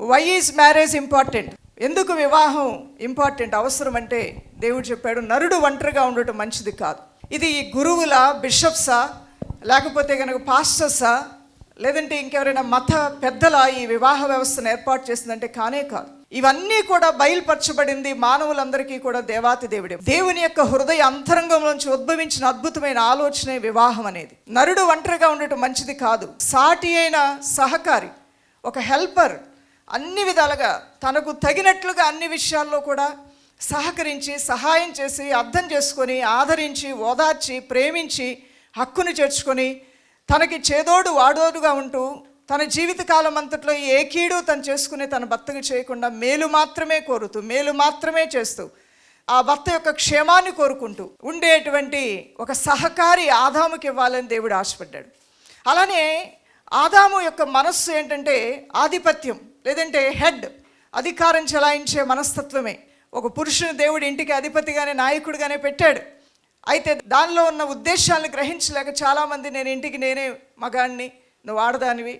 Why is marriage important ఎందుకు వివాహం important అవసరం అంటే దేవుడు చెప్పాడు నరుడు ఒంటరిగా ఉండటం మంచిది కాదు. ఇది గురువుల బిషప్సా లేకపోతే కనుక పాస్టర్సా లేదంటే ఇంకెవరైనా మత పెద్దల ఈ వివాహ వ్యవస్థను ఏర్పాటు చేసిందంటే కానే కాదు. ఇవన్నీ కూడా బయలుపరచబడింది మానవులందరికీ కూడా దేవాతి దేవుడే. దేవుని యొక్క హృదయ అంతరంగంలోంచి ఉద్భవించిన అద్భుతమైన ఆలోచనే వివాహం అనేది. నరుడు ఒంటరిగా ఉండటం మంచిది కాదు. సాటి అయిన సహకారి ఒక హెల్పర్ అన్ని విధాలుగా తనకు తగినట్లుగా అన్ని విషయాల్లో కూడా సహకరించి సహాయం చేసి అర్థం చేసుకొని ఆదరించి ఓదార్చి ప్రేమించి హక్కును చేర్చుకొని తనకి చేదోడు వాడోడుగా ఉంటూ తన జీవితకాలం అంతట్లో ఏ కీడు తను చేసుకుని తన భర్తకు చేయకుండా మేలు మాత్రమే కోరుతూ మేలు మాత్రమే చేస్తూ ఆ భర్త యొక్క క్షేమాన్ని కోరుకుంటూ ఉండేటువంటి ఒక సహకారి ఆదాముకి ఇవ్వాలని దేవుడు ఆశపడ్డాడు. అలానే ఆదాము యొక్క మనస్సు ఏంటంటే ఆధిపత్యం. లేదంటే హెడ్ అధికారం చెలాయించే మనస్తత్వమే. ఒక పురుషుని దేవుడు ఇంటికి అధిపతిగానే నాయకుడిగానే పెట్టాడు. అయితే దానిలో ఉన్న ఉద్దేశాలను గ్రహించలేక చాలామంది నేను ఇంటికి నేనే మగాడిని నువ్వు ఆడదానివి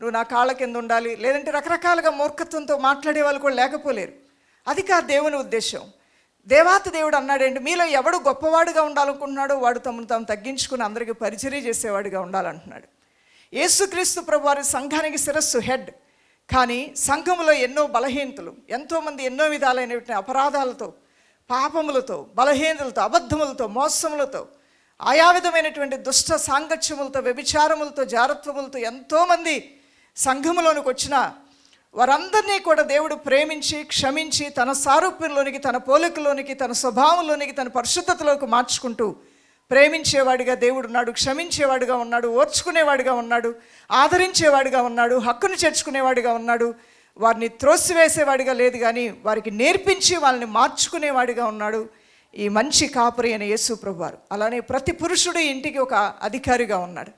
నువ్వు నా కాళ్ళ కింద ఉండాలి లేదంటే రకరకాలుగా మూర్ఖత్వంతో మాట్లాడే వాళ్ళు కూడా లేకపోలేరు. అది కాదు దేవుని ఉద్దేశం. దేవాత దేవుడు అన్నాడండి మీలో ఎవడు గొప్పవాడుగా ఉండాలనుకుంటున్నాడో వాడు తమను తాము తగ్గించుకుని అందరికీ పరిచర్య చేసేవాడిగా ఉండాలంటున్నాడు. యేసుక్రీస్తు ప్రభు వారి సంఘానికి శిరస్సు హెడ్. కానీ సంఘములో ఎన్నో బలహీనతలు ఎంతోమంది ఎన్నో విధాలైనటువంటి అపరాధాలతో పాపములతో బలహీనతలతో అబద్ధములతో మోసములతో ఆయా విధమైనటువంటి దుష్ట సాంగత్యములతో వ్యభిచారములతో జారత్వములతో ఎంతోమంది సంఘములోనికి వచ్చిన వారందరినీ కూడా దేవుడు ప్రేమించి క్షమించి తన సారూప్యంలోనికి తన పోలికలోనికి తన స్వభావంలోనికి తన పరిశుద్ధతలోకి మార్చుకుంటూ ప్రేమించేవాడిగా దేవుడు ఉన్నాడు క్షమించేవాడిగా ఉన్నాడు ఓర్చుకునేవాడిగా ఉన్నాడు ఆదరించేవాడిగా ఉన్నాడు హక్కును చేర్చుకునేవాడిగా ఉన్నాడు. వారిని త్రోసివేసేవాడిగా లేదు కానీ వారికి నేర్పించి వాళ్ళని మార్చుకునేవాడిగా ఉన్నాడు. ఈ మంచి కాపురి అయిన యేసు ప్రభువారు. అలానే ప్రతి పురుషుడు ఇంటికి ఒక అధికారిగా ఉన్నాడు.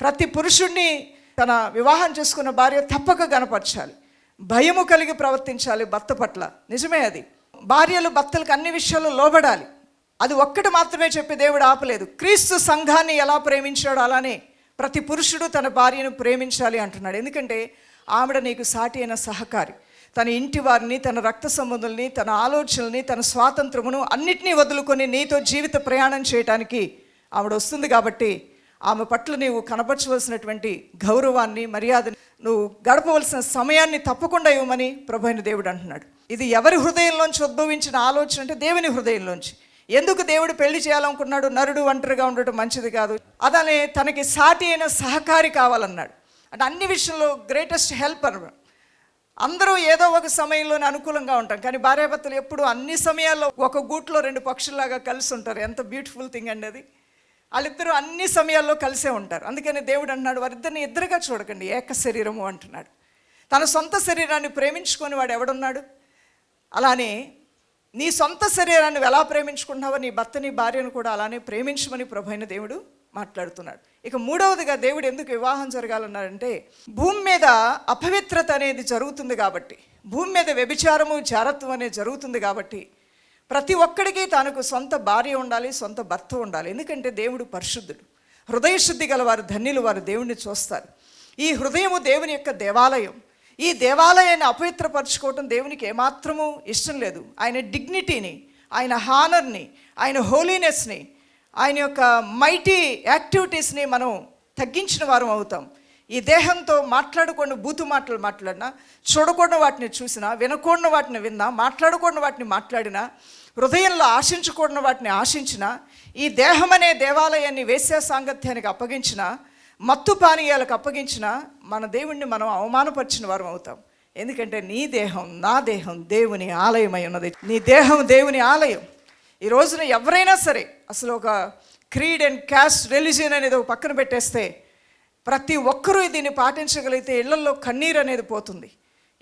ప్రతి పురుషుడిని తన వివాహం చేసుకున్న భార్య తప్పక గనపరచాలి. భయము కలిగి ప్రవర్తించాలి భర్త పట్ల. నిజమే అది. భార్యలు భర్తలకు అన్ని విషయాల్లో లోబడాలి. అది ఒక్కటి మాత్రమే చెప్పి దేవుడు ఆపలేదు. క్రీస్తు సంఘాన్ని ఎలా ప్రేమించాడో అలానే ప్రతి పురుషుడు తన భార్యను ప్రేమించాలి అంటున్నాడు. ఎందుకంటే ఆవిడ నీకు సాటి అయిన సహకారి. తన ఇంటి వారిని తన రక్త సంబంధుల్ని తన ఆలోచనల్ని తన స్వాతంత్రమును అన్నిటినీ వదులుకొని నీతో జీవిత ప్రయాణం చేయటానికి ఆవిడ వస్తుంది కాబట్టి ఆమె పట్ల నీవు కనపరచవలసినటువంటి గౌరవాన్ని మర్యాదని నువ్వు గడపవలసిన సమయాన్ని తప్పకుండా ఇవ్వమని ప్రభు దేవుడు అంటున్నాడు. ఇది ఎవరి హృదయంలోంచి ఉద్భవించిన ఆలోచన అంటే దేవుని హృదయంలోంచి. ఎందుకు దేవుడు పెళ్ళి చేయాలనుకున్నాడు నరుడు ఒంటరిగా ఉండటం మంచిది కాదు. అదనే తనకి సాటి అయిన సహకారి కావాలన్నాడు. అంటే అన్ని విషయంలో గ్రేటెస్ట్ హెల్ప్ అనమాట అందరూ ఏదో ఒక సమయంలోనే అనుకూలంగా ఉంటాం కానీ భార్యాభర్తలు ఎప్పుడు అన్ని సమయాల్లో ఒక గూట్లో రెండు పక్షుల్లాగా కలిసి ఉంటారు. ఎంత బ్యూటిఫుల్ థింగ్ అండి అది. వాళ్ళిద్దరూ అన్ని సమయాల్లో కలిసే ఉంటారు. అందుకని దేవుడు అంటున్నాడు వారిద్దరిని ఇద్దరుగా చూడకండి ఏక శరీరము అంటున్నాడు. తన సొంత శరీరాన్ని ప్రేమించుకొని వాడు ఎవడున్నాడు? అలానే నీ సొంత శరీరాన్ని ఎలా ప్రేమించుకుంటున్నావో నీ భర్తని భార్యను కూడా అలానే ప్రేమించమని ప్రభైన దేవుడు మాట్లాడుతున్నాడు. ఇక మూడవదిగా దేవుడు ఎందుకు వివాహం జరగాలన్నాడంటే భూమి మీద అపవిత్రత అనేది జరుగుతుంది కాబట్టి భూమి మీద వ్యభిచారము జారత్వం అనేది జరుగుతుంది కాబట్టి ప్రతి ఒక్కడికి తనకు సొంత భార్య ఉండాలి సొంత భర్త ఉండాలి. ఎందుకంటే దేవుడు పరిశుద్ధుడు. హృదయశుద్ధి గల వారు ధన్యులు వారు దేవుణ్ణి చూస్తారు. ఈ హృదయము దేవుని యొక్క దేవాలయం. ఈ దేవాలయాన్ని అపవిత్రపరచుకోవటం దేవునికి ఏమాత్రము ఇష్టం లేదు. ఆయన డిగ్నిటీని ఆయన హానర్ని ఆయన హోలీనెస్ని ఆయన యొక్క మైటీ యాక్టివిటీస్ని మనం తగ్గించిన వారం అవుతాం. ఈ దేహంతో మాట్లాడకుండా బూతు మాటలు మాట్లాడినా చూడకూడని వాటిని చూసినా వినకూడని వాటిని విన్నా మాట్లాడకూడని వాటిని మాట్లాడినా హృదయంలో ఆశించకూడని వాటిని ఆశించినా ఈ దేహం అనే దేవాలయాన్ని వేశ్యా సాంగత్యానికి అప్పగించిన మత్తు పానీయాలకు అప్పగించిన మన దేవుణ్ణి మనం అవమానపరిచిన వారం అవుతాం. ఎందుకంటే నీ దేహం నా దేహం దేవుని ఆలయమై ఉన్నది. నీ దేహం దేవుని ఆలయం. ఈ రోజున ఎవరైనా సరే అసలు ఒక క్రీడ్ అండ్ క్యాస్ట్ రిలీజియన్ అనేది ఒక పక్కన పెట్టేస్తే ప్రతి ఒక్కరూ దీన్ని పాటించగలిగితే ఇళ్ళలో కన్నీరు అనేది పోతుంది.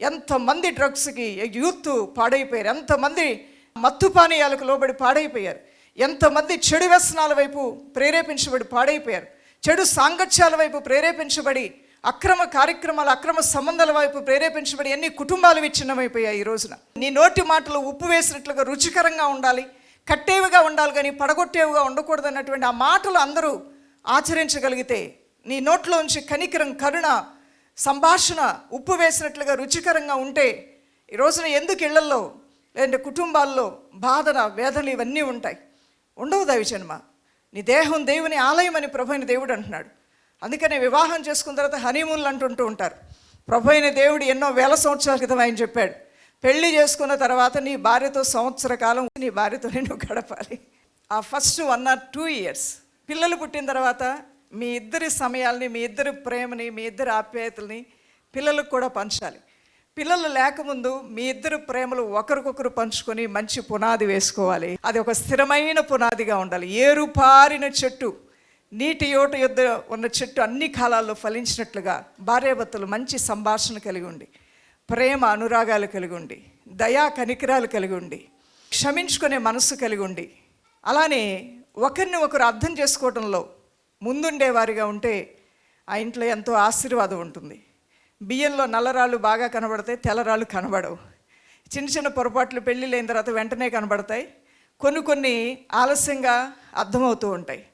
ఎంతమంది డ్రగ్స్కి యూత్ పాడైపోయారు. ఎంతమంది మత్తు పానీయాలకు లోబడి పాడైపోయారు. ఎంతమంది చెడు వ్యసనాల వైపు ప్రేరేపించబడి పాడైపోయారు. చెడు సాంగత్యాల వైపు ప్రేరేపించబడి అక్రమ కార్యక్రమాలు అక్రమ సంబంధాల వైపు ప్రేరేపించబడి ఎన్ని కుటుంబాలు విచ్ఛిన్నమైపోయాయి ఈ రోజున. నీ నోటి మాటలు ఉప్పు వేసినట్లుగా రుచికరంగా ఉండాలి కట్టేవిగా ఉండాలి కానీ పడగొట్టేవిగా ఉండకూడదు అన్నటువంటి ఆ మాటలు అందరూ ఆచరించగలిగితే నీ నోట్లోంచి కనికరం కరుణ సంభాషణ ఉప్పు వేసినట్లుగా రుచికరంగా ఉంటే ఈ రోజున ఎందుకు ఇళ్ళల్లో లేదంటే కుటుంబాల్లో బాధన వేదనలు ఇవన్నీ ఉంటాయి. ఉండవు దైవజన్మ. నీ దేహం దేవుని ఆలయం అని ప్రభు దేవుడు అంటున్నాడు. అందుకనే వివాహం చేసుకున్న తర్వాత హనీమూన్లు అంటుంటూ ఉంటారు. ప్రభు అయిన దేవుడు ఎన్నో వేల సంవత్సరాల క్రితం ఆయన చెప్పాడు. పెళ్ళి చేసుకున్న తర్వాత నీ భార్యతో సంవత్సర కాలం నీ భార్యతో నువ్వు గడపాలి. ఆ first one or two years. పిల్లలు పుట్టిన తర్వాత మీ ఇద్దరి సమయాల్ని మీ ఇద్దరి ప్రేమని మీ ఇద్దరి ఆప్యాయతల్ని పిల్లలకు కూడా పంచాలి. పిల్లలు లేకముందు మీ ఇద్దరు ప్రేమలు ఒకరికొకరు పంచుకొని మంచి పునాది వేసుకోవాలి. అది ఒక స్థిరమైన పునాదిగా ఉండాలి. ఏరుపారిన చెట్టు. నీటి యోట యుద్ధ ఉన్న చెట్టు అన్ని కాలాల్లో ఫలించినట్లుగా భార్యాభర్తలు మంచి సంభాషణ కలిగి ఉండి ప్రేమ అనురాగాలు కలిగి ఉండి దయా కనికరాలు కలిగి ఉండి క్షమించుకునే మనస్సు కలిగి ఉండి అలానే ఒకరిని ఒకరు అర్థం చేసుకోవడంలో ముందుండేవారిగా ఉంటే ఆ ఇంట్లో ఎంతో ఆశీర్వాదం ఉంటుంది. బియ్యంలో నల్లరాళ్ళు బాగా కనబడతాయి తెల్లరాళ్ళు కనబడవు. చిన్న చిన్న పొరపాట్లు పెళ్ళిళ్ళైన లేని తర్వాత వెంటనే కనబడతాయి. కొన్ని కొన్ని ఆలస్యంగా అర్థమవుతూ ఉంటాయి.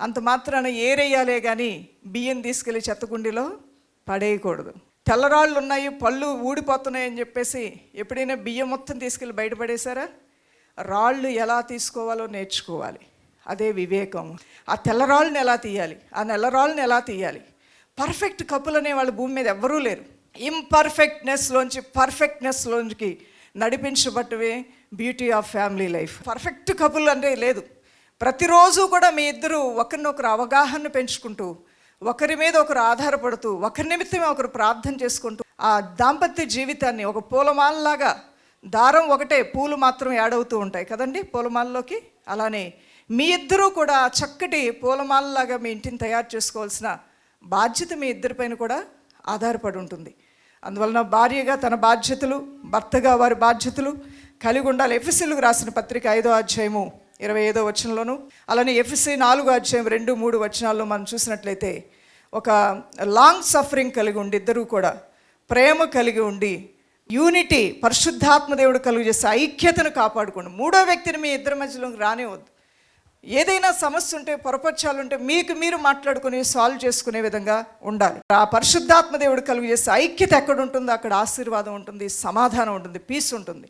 అంత మాత్రాన ఏరేయాలే కానీ బియ్యం తీసుకెళ్ళి చెత్తకుండీలో పడేయకూడదు. తెల్లరాళ్ళు ఉన్నాయి పళ్ళు ఊడిపోతున్నాయి అని చెప్పేసి ఎప్పుడైనా బియ్యం మొత్తం తీసుకెళ్ళి బయటపడేశారా? రాళ్ళు ఎలా తీసుకోవాలో నేర్చుకోవాలి. అదే వివేకం. ఆ తెల్లరాళ్ళని ఎలా తీయాలి? ఆ నెలరాళ్ళని ఎలా తీయాలి? పర్ఫెక్ట్ కప్పులు అనే వాళ్ళు భూమి మీద ఎవ్వరూ లేరు. ఇంపర్ఫెక్ట్నెస్లోంచి పర్ఫెక్ట్నెస్లోంచి నడిపించబట్టవే beauty of family life. Perfect couple అంటే లేదు. ప్రతిరోజు కూడా మీ ఇద్దరు ఒకరినొకరు అవగాహన పెంచుకుంటూ ఒకరి మీద ఒకరు ఆధారపడుతూ ఒకరి నిమిత్తమే ఒకరు ప్రార్థన చేసుకుంటూ ఆ దాంపత్య జీవితాన్ని ఒక పూలమాలలాగా దారం ఒకటే పూలు మాత్రం యాడవుతూ ఉంటాయి కదండి పూలమాలలోకి. అలానే మీ ఇద్దరూ కూడా చక్కటి పూలమాలలాగా మీ ఇంటిని తయారు చేసుకోవాల్సిన బాధ్యత మీ ఇద్దరిపైన కూడా ఆధారపడి ఉంటుంది. అందువలన భార్యగా తన బాధ్యతలు భర్తగా వారి బాధ్యతలు కలిగి ఉండాలి. ఎఫ్ఎస్సీలకు రాసిన పత్రిక ఐదో అధ్యాయము ఇరవై ఐదో వచనంలోను అలానే ఎఫ్సి నాలుగు అధ్యాయం రెండు మూడు వచనాల్లో మనం చూసినట్లయితే ఒక లాంగ్ సఫరింగ్ కలిగి ఉండి ఇద్దరూ కూడా ప్రేమ కలిగి ఉండి యూనిటీ పరిశుద్ధాత్మ దేవుడు కలుగు చేసే ఐక్యతను కాపాడుకోండి. మూడో వ్యక్తిని మీ ఇద్దరి మధ్యలోకి రానివద్దు ఏదైనా సమస్య ఉంటే పొరపచ్చాలు ఉంటే మీకు మీరు మాట్లాడుకుని సాల్వ్ చేసుకునే విధంగా ఉండాలి. ఆ పరిశుద్ధాత్మ దేవుడు కలుగు చేసే ఐక్యత ఎక్కడ ఉంటుందో అక్కడ ఆశీర్వాదం ఉంటుంది సమాధానం ఉంటుంది పీస్ ఉంటుంది.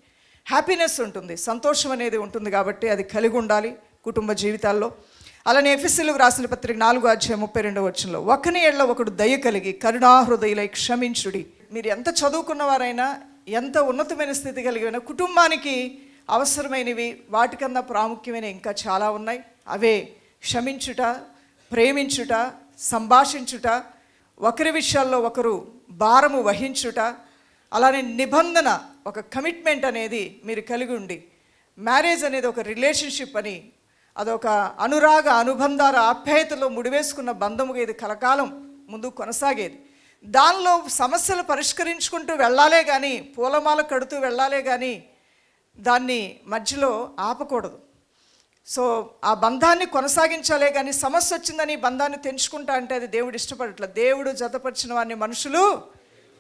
హ్యాపీనెస్ ఉంటుంది సంతోషం అనేది ఉంటుంది కాబట్టి అది కలిగి ఉండాలి కుటుంబ జీవితాల్లో. అలానే ఎఫ్ఎస్సీలకు రాసిన పత్రిక నాలుగు అధ్యాయం ముప్పై రెండవ వచ్చంలో ఒకని ఏళ్ళ ఒకడు దయ కలిగి కరుణాహృదయులై క్షమించుడి. మీరు ఎంత చదువుకున్నవారైనా ఎంత ఉన్నతమైన స్థితి కలిగిన కుటుంబానికి అవసరమైనవి వాటికన్నా ప్రాముఖ్యమైన ఇంకా చాలా ఉన్నాయి. అవే క్షమించుట ప్రేమించుట సంభాషించుట ఒకరి విషయాల్లో ఒకరు భారము వహించుట అలానే నిబంధన ఒక కమిట్మెంట్ అనేది మీరు కలిగి ఉండి మ్యారేజ్ అనేది ఒక రిలేషన్షిప్ అని అదొక అనురాగ అనుబంధాల ఆప్యాయతలో ముడివేసుకున్న బంధముగా ఇది కలకాలం ముందు కొనసాగేది. దానిలో సమస్యలు పరిష్కరించుకుంటూ వెళ్ళాలే కానీ పూలమాల కడుతూ వెళ్ళాలే కానీ దాన్ని మధ్యలో ఆపకూడదు. సో ఆ బంధాన్ని కొనసాగించాలే కానీ సమస్య వచ్చిందని ఈ బంధాన్ని తెంచుకుంటా అంటే అది దేవుడు ఇష్టపడట్లేదు. దేవుడు జతపరిచిన వారిని మనుషులు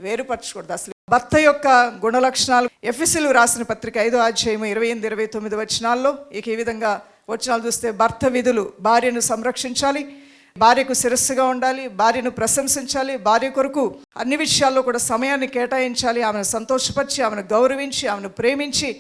వేరుపరచకూడదు. అసలు భర్త యొక్క గుణలక్షణాలు. ఎఫ్ఎస్ఎల్ రాసిన పత్రిక ఐదో అధ్యాయము ఇరవై ఎనిమిది ఇరవై తొమ్మిది వచనాల్లో ఇక ఈ విధంగా వచనాలు చూస్తే భర్త విధులు భార్యను సంరక్షించాలి భార్యకు శిరస్సుగా ఉండాలి భార్యను ప్రశంసించాలి భార్య కొరకు అన్ని విషయాల్లో కూడా సమయాన్ని కేటాయించాలి ఆమెను సంతోషపరిచి ఆమెను గౌరవించి ఆమెను ప్రేమించి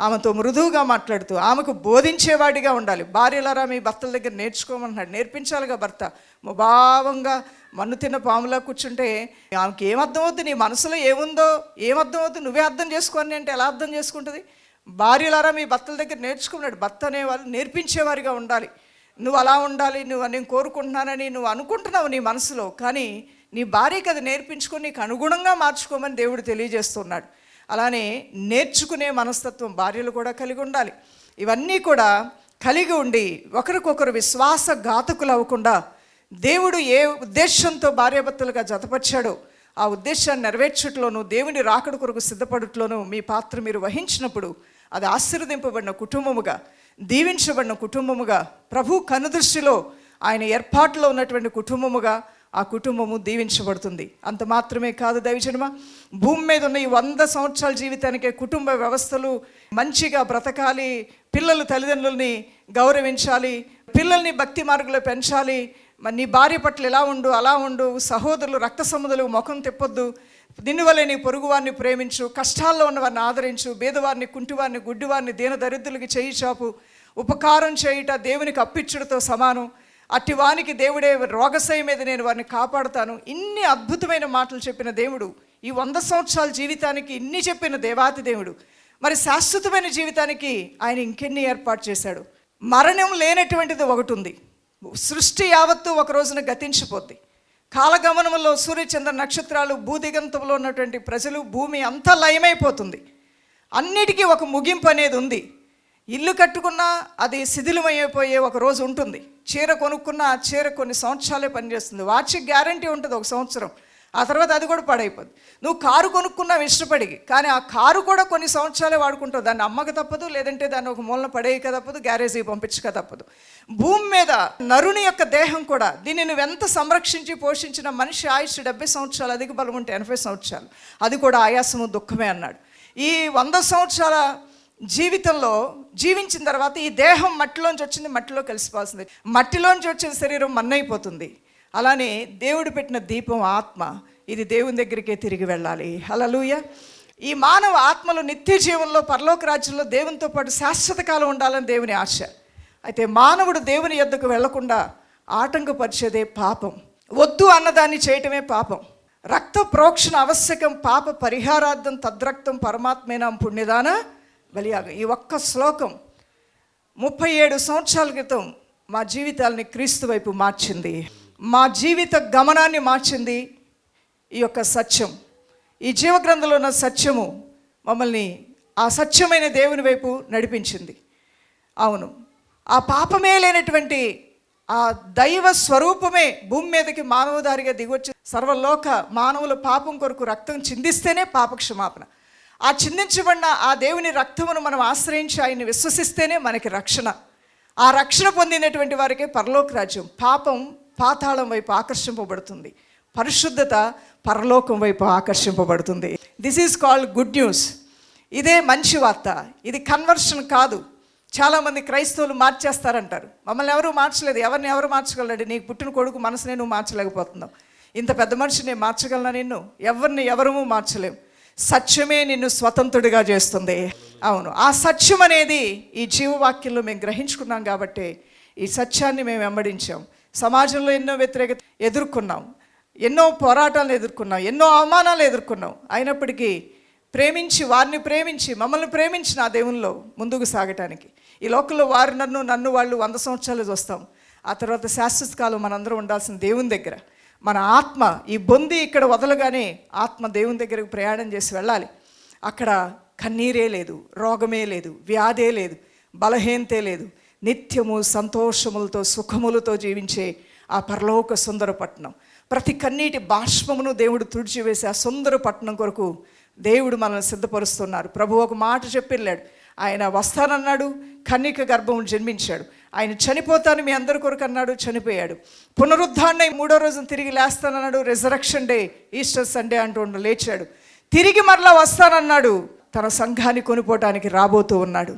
ఆమెతో మృదువుగా మాట్లాడుతూ ఆమెకు బోధించేవాడిగా ఉండాలి. భార్యలారా మీ భర్తల దగ్గర నేర్చుకోమన్నాడు. నేర్పించాలిగా భర్త. ముభావంగా మన్ను తిన్న పాములా కూర్చుంటే ఆమెకి ఏమర్థమవుద్ది? నీ మనసులో ఏముందో? ఏమర్థమవుద్దు? నువ్వే అర్థం చేసుకోని అంటే ఎలా అర్థం చేసుకుంటుంది? భార్యలారా మీ భర్తల దగ్గర నేర్చుకున్నాడు. భర్త అనేవాళ్ళు నేర్పించేవారిగా ఉండాలి. నువ్వు అలా ఉండాలి నువ్వు నేను కోరుకుంటున్నానని నువ్వు అనుకుంటున్నావు నీ మనసులో. కానీ నీ భార్యకి అది నేర్పించుకొని నీకు అనుగుణంగా మార్చుకోమని దేవుడు తెలియజేస్తున్నాడు. అలానే నేర్చుకునే మనస్తత్వం భార్యలు కూడా కలిగి ఉండాలి. ఇవన్నీ కూడా కలిగి ఉండి ఒకరికొకరు విశ్వాస ఘాతకులు అవ్వకుండా దేవుడు ఏ ఉద్దేశంతో భార్యాభర్తలుగా జతపరిచాడో ఆ ఉద్దేశాన్ని నెరవేర్చుట్లోనూ దేవుని రాకడ కొరకు సిద్ధపడుట్లోనూ మీ పాత్ర మీరు వహించినప్పుడు అది ఆశీర్వదింపబడిన కుటుంబముగా దీవించబడిన కుటుంబముగా ప్రభు కనుదృష్టిలో ఆయన ఏర్పాటులో ఉన్నటువంటి కుటుంబముగా ఆ కుటుంబము దీవించబడుతుంది. అంత మాత్రమే కాదు దైవజనమ భూమి మీద ఉన్న ఈ వంద సంవత్సరాల జీవితానికి కుటుంబ వ్యవస్థలు మంచిగా బ్రతకాలి పిల్లలు తల్లిదండ్రుల్ని గౌరవించాలి పిల్లల్ని భక్తి మార్గంలో పెంచాలి. మరి నీ భార్య పట్ల ఇలా ఉండు అలా ఉండు సహోదరులు రక్త సముదులు ముఖం తిప్పొద్దు నిన్ను వలె నీ పొరుగువారిని ప్రేమించు కష్టాల్లో ఉన్నవారిని ఆదరించు బీదవారిని కుంటివారిని గుడ్డివారిని దీన దరిద్రులకి చేయి చాపు ఉపకారం చేయుట దేవునికి అప్పిచ్చుడితో సమానం. అట్టి వానికి దేవుడే రోగశయ మీద నేను వారిని కాపాడుతాను. ఇన్ని అద్భుతమైన మాటలు చెప్పిన దేవుడు ఈ వంద సంవత్సరాల జీవితానికి ఇన్ని చెప్పిన దేవాతి దేవుడు. మరి శాశ్వతమైన జీవితానికి ఆయన ఇంకెన్ని ఏర్పాటు చేశాడు? మరణం లేనటువంటిది ఒకటి ఉంది. సృష్టి యావత్తు ఒక రోజున గతించిపోద్ది. కాలగమనంలో సూర్యచంద్ర నక్షత్రాలు భూదిగంతంలో ఉన్నటువంటి ప్రజలు భూమి అంతా లయమైపోతుంది. అన్నిటికీ ఒక ముగింపు అనేది ఉంది. ఇల్లు కట్టుకున్నా అది శిథిలమైపోయే ఒక రోజు ఉంటుంది. చీర కొనుక్కున్నా ఆ చీర కొన్ని సంవత్సరాలే పనిచేస్తుంది. వాచి గ్యారంటీ ఉంటుంది ఒక సంవత్సరం. ఆ తర్వాత అది కూడా పాడైపోద్ది. నువ్వు కారు కొనుక్కున్నావు ఇష్టపడి కానీ ఆ కారు కూడా కొన్ని సంవత్సరాలే వాడుకుంటావు. దాన్ని అమ్మక తప్పదు లేదంటే దాన్ని ఒక మూలన పడేయక తప్పదు గ్యారేజీకి పంపించక తప్పదు. భూమి మీద నరుని యొక్క దేహం కూడా దీన్ని నువ్వు ఎంత సంరక్షించి పోషించిన మనిషి ఆయుష్ డెబ్బై సంవత్సరాలు అధిక బలం ఉంటే ఎనభై సంవత్సరాలు. అది కూడా ఆయాసము దుఃఖమే అన్నాడు. ఈ వంద సంవత్సరాల జీవితంలో జీవించిన తర్వాత ఈ దేహం మట్టిలోంచి వచ్చింది మట్టిలో కలిసిపోవాల్సింది. మట్టిలోంచి వచ్చిన శరీరం మన్నైపోతుంది. అలానే దేవుడు పెట్టిన దీపం ఆత్మ ఇది దేవుని దగ్గరికే తిరిగి వెళ్ళాలి. హలలుయ ఈ మానవ ఆత్మలు నిత్య జీవంలో పరలోక రాజ్యంలో దేవునితో పాటు శాశ్వత కాలం ఉండాలని దేవుని ఆశ. అయితే మానవుడు దేవుని యొద్దకు వెళ్ళకుండా ఆటంకపరిచేదే పాపం. వద్దు అన్నదాన్ని చేయటమే పాపం. రక్త ప్రోక్షణ ఆవశ్యకం పాప పరిహారార్థం తద్రక్తం పరమాత్మేనాం పుణ్యదాన బలియాగం. ఈ ఒక్క శ్లోకం ముప్పై ఏడు సంవత్సరాల క్రితం మా జీవితాలని క్రీస్తు వైపు మార్చింది. మా జీవిత గమనాన్ని మార్చింది ఈ యొక్క సత్యం. ఈ జీవగ్రంథంలో ఉన్న సత్యము మమ్మల్ని ఆ సత్యమైన దేవుని వైపు నడిపించింది. అవును. ఆ పాపమే లేనటువంటి ఆ దైవ స్వరూపమే భూమి మీదకి మానవదారిగా దిగొచ్చి సర్వలోక మానవుల పాపం కొరకు రక్తం చిందిస్తేనే పాపక్షమాపణ. ఆ చిందించబడిన ఆ దేవుని రక్తమును మనం ఆశ్రయించి ఆయన్ని విశ్వసిస్తేనే మనకి రక్షణ. ఆ రక్షణ పొందినటువంటి వారికే పరలోక రాజ్యం. పాపం పాతాళం వైపు ఆకర్షింపబడుతుంది. పరిశుద్ధత పరలోకం వైపు ఆకర్షింపబడుతుంది. This is called good news ఇదే మంచి వార్త. ఇది కన్వర్షన్ కాదు. చాలామంది క్రైస్తవులు మార్చేస్తారంటారు. మమ్మల్ని ఎవరు మార్చలేదు. ఎవరిని ఎవరు మార్చగలడు నీకు పుట్టిన కొడుకు మనసునే నువ్వు మార్చలేకపోతున్నావు. ఇంత పెద్ద మనిషి నేను మార్చగలనా నిన్ను? ఎవరిని ఎవరూ మార్చలేము. సత్యమే నిన్ను స్వతంత్రుడిగా చేస్తుంది. అవును ఆ సత్యం అనేది ఈ జీవవాక్యంలో మేము గ్రహించుకున్నాం కాబట్టి ఈ సత్యాన్ని మేము వెంబడించాం. సమాజంలో ఎన్నో వ్యతిరేకత ఎదుర్కొన్నాం. ఎన్నో పోరాటాలు ఎదుర్కొన్నాం. ఎన్నో అవమానాలు ఎదుర్కొన్నాం. అయినప్పటికీ ప్రేమించి వారిని ప్రేమించి మమ్మల్ని ప్రేమించిన ఆ దేవునిలో ముందుకు సాగటానికి. ఈ లోకంలో వారు నన్ను నన్ను వాళ్ళు వంద సంవత్సరాలు చూస్తాం. ఆ తర్వాత శాశ్వత కాలం మనందరం ఉండాల్సిన దేవుని దగ్గర. మన ఆత్మ ఈ బొంది ఇక్కడ వదలగానే ఆత్మ దేవుని దగ్గరకు ప్రయాణం చేసి వెళ్ళాలి. అక్కడ కన్నీరే లేదు రోగమే లేదు వ్యాధే లేదు బలహీనతే లేదు. నిత్యము సంతోషములతో సుఖములతో జీవించే ఆ పరలోక సుందర పట్టణం ప్రతి కన్నీటి బాష్పమును దేవుడు తుడిచివేసి ఆ సుందర పట్టణం కొరకు దేవుడు మనల్ని సిద్ధపరుస్తున్నారు. ప్రభు ఒక మాట చెప్పిళ్ళాడు ఆయన వస్తానన్నాడు కన్నిక గర్భం జన్మించాడు. ఆయన చనిపోతాను మీ అందరి కొరకు అన్నాడు చనిపోయాడు. పునరుద్ధాన్ని మూడో రోజున తిరిగి లేస్తానన్నాడు రిజరక్షన్ డే ఈస్టర్ సండే అంటూ లేచాడు. తిరిగి మరలా వస్తానన్నాడు తన సంఘాన్ని కొనుక్కోవటానికి రాబోతూ ఉన్నాడు.